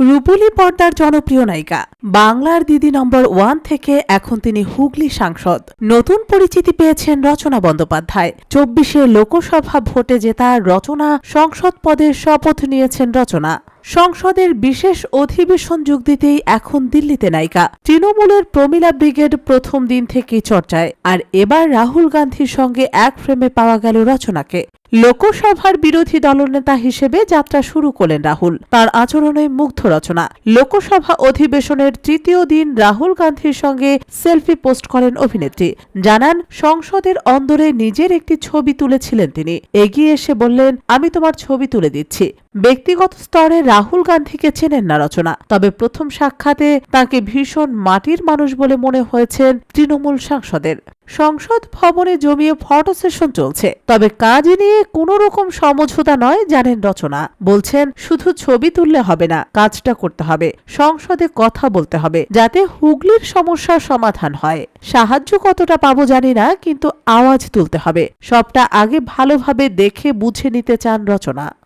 রূপলী পর্দার জনপ্রিয় নায়িকা। বাংলার দিদি নম্বর ওয়ান থেকে এখন তিনি হুগলি সাংসদ। নতুন পরিচিতি পেয়েছেন রচনা বন্দ্যোপাধ্যায়। চব্বিশে লোকসভা ভোটে জেতা রচনা সংসদ পদের শপথ নিয়েছেন রচনা। সংসদের বিশেষ অধিবেশন যোগ দিতেই এখন দিল্লিতে নায়িকা। তৃণমূলের প্রমিলা ব্রিগেড প্রথম দিন থেকেই চর্চায়, আর এবার রাহুল গান্ধীর সঙ্গে এক ফ্রেমে পাওয়া গেল রচনাকে। লোকসভার বিরোধী দলনেতা হিসেবে যাত্রা শুরু করলেন রাহুল। তার আচরণে মুগ্ধ রচনা। লোকসভা অধিবেশনের তৃতীয় দিন রাহুল গান্ধীর সঙ্গে সেলফি পোস্ট করেন অভিনেত্রী। জানান, সংসদের অন্দরে নিজের একটি ছবি তুলেছিলেন তিনি। এগিয়ে এসে বললেন, আমি তোমার ছবি তুলে দিচ্ছি। ব্যক্তিগত স্তরে রাহুল গান্ধীকে চেনেন না রচনা। তবে প্রথম সাক্ষাতে তাকে ভীষণ মাটির মানুষ বলে মনে হয়েছেন তৃণমূল সাংসদের। সংসদ ভবনে জমিয়ে ফটো সেশন চলছে। তবে কাজ নিয়ে কোনো রকম সমঝোতা নয়, জানেন রচনা। বলছেন, শুধু ছবি তুললে হবে না, কাজটা করতে হবে। সংসদে কথা বলতে হবে, যাতে হুগলির সমস্যার সমাধান হয়। সাহায্য কতটা পাবো জানি না, কিন্তু আওয়াজ তুলতে হবে। সবটা আগে ভালোভাবে দেখে বুঝে নিতে চান রচনা।